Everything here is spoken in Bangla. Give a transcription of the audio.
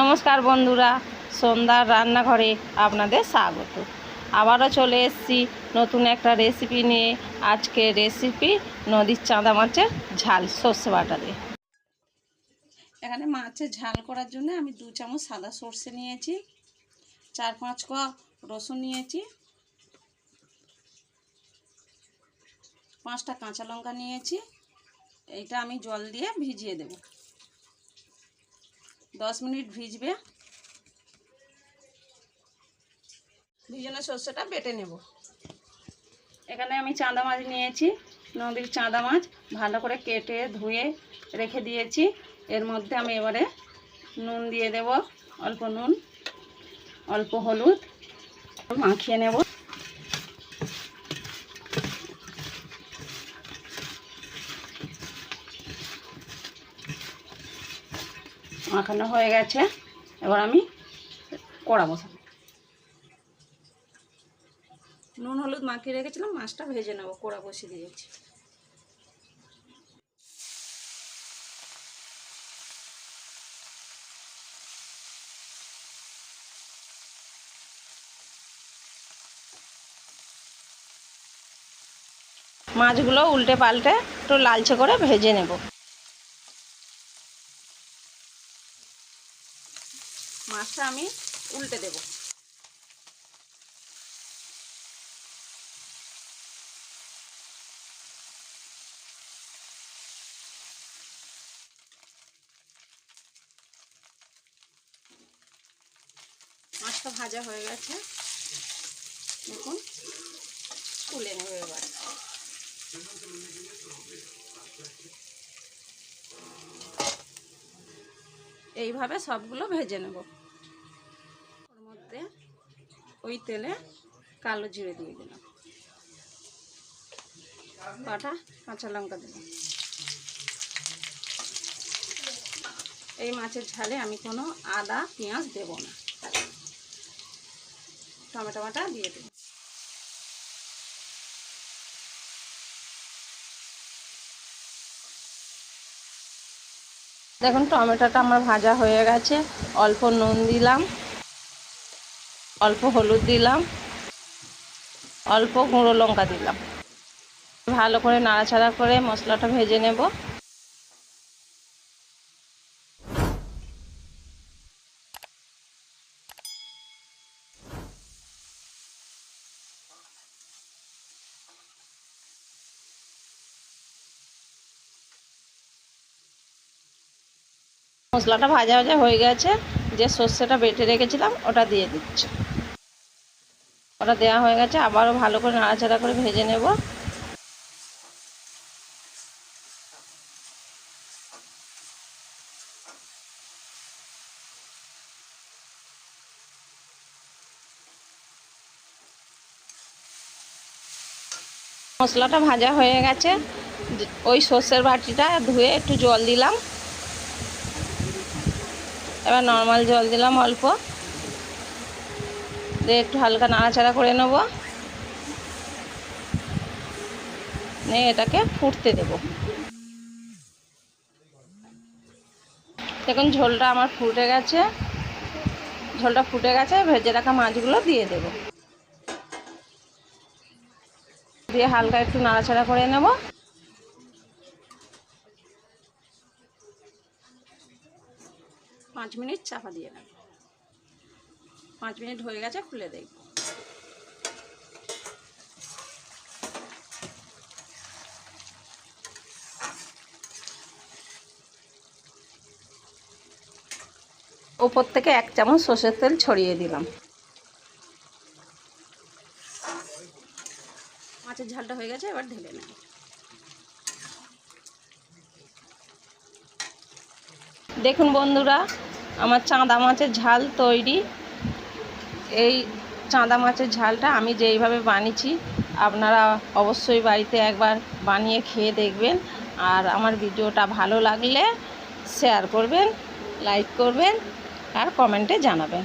নমস্কার বন্ধুরা, সন্ধ্যার রান্নাঘরে আপনাদের স্বাগত। আবারও চলে এসেছি নতুন একটা রেসিপি নিয়ে। আজকে রেসিপি নদীর চাঁদা মাছের ঝাল, সর্ষে বাটা দিয়ে। এখানে মাছের ঝাল করার জন্য আমি দু চামচ সাদা সর্ষে নিয়েছি, চার পাঁচ ক রসুন নিয়েছি, পাঁচটা কাঁচা লঙ্কা নিয়েছি, এইটা আমি জল দিয়ে ভিজিয়ে দেব। দশ মিনিট ভিজবে। ভিজানো সর্ষেটা বেটে নেব। এখানে আমি চাঁদা মাছ নিয়েছি, নদীর চাঁদা মাছ, ভালো করে কেটে ধুয়ে রেখে দিয়েছি। এর মধ্যে আমি এবারে নুন দিয়ে দেব, অল্প নুন, অল্প হলুদ, মাখিয়ে নেব। মাখানো হয়ে গেছে। এবার আমি কড়া বসাবো। নুন হলুদ মাখিয়ে রেখেছিলাম মাছটা ভেজে নেব কড়া বসিয়ে দিয়েছি। মাছগুলো উল্টে পাল্টে একটু লালচে করে ভেজে নেব। মাছটা আমি উল্টে দেব। মাছটা ভাজা হয়ে গেছে। দেখুন তুলে নেব এবার। এইভাবে সবগুলো ভেজে নেব। ওর মধ্যে ওই তেলে কালো জিরে দিয়ে দিলাম। কটা? কাঁচা লঙ্কা দিলাম। এই মাছের ঝালে আমি কোনো আদা, পেঁয়াজ দেব না। টমেটো বাটা দিয়ে দেব দেখুন, টমেটোটা আমার ভাজা হয়ে গেছে। অল্প নুন দিলাম, অল্প হলুদ দিলাম, অল্প গুঁড়ো লঙ্কা দিলাম। ভালো করে নাড়াচাড়া করে মশলাটা ভেজে নেব। মশলাটা ভাজা ভাজা হয়ে গেছে। যে সর্ষেটা বেটে রেখেছিলাম, ওটা দিয়ে দিচ্ছি। ওটা দেওয়া হয়ে গেছে, আবারও ভালো করে নাড়াচাড়া করে ভেজে নেব। মশলাটা ভাজা হয়ে গেছে। ওই সর্ষের বাটিটা ধুয়ে একটু জল দিলাম। এবার নর্মাল জল দিলাম অল্প। দিয়ে একটু হালকা নাড়াচাড়া করে নেব। নিয়ে এটাকে ফুটতে দেব। দেখুন, ঝোলটা আমার ফুটে গেছে। ঝোলটা ফুটে গেছে ভেজে রাখা মাছগুলো দিয়ে দেব। দিয়ে হালকা একটু নাড়াচাড়া করে নেব। পাঁচ মিনিট চাপা দিয়ে রাখব পাঁচ মিনিট হয়ে গেছে, খুলে দেখব। ওপর থেকে এক চামচ সর্ষের তেল ছড়িয়ে দিলাম। মাছের ঝালটা হয়ে গেছে, এবার ঢেলে নেব। দেখুন বন্ধুরা, আমার চাঁদা মাছের ঝাল তৈরি। এই চাঁদা মাছের ঝালটা আমি যেইভাবে বানিয়েছি, আপনারা অবশ্যই বাড়িতে একবার বানিয়ে খেয়ে দেখবেন। আর আমার ভিডিওটা ভালো লাগলে শেয়ার করবেন লাইক করবেন, আর কমেন্টে জানাবেন।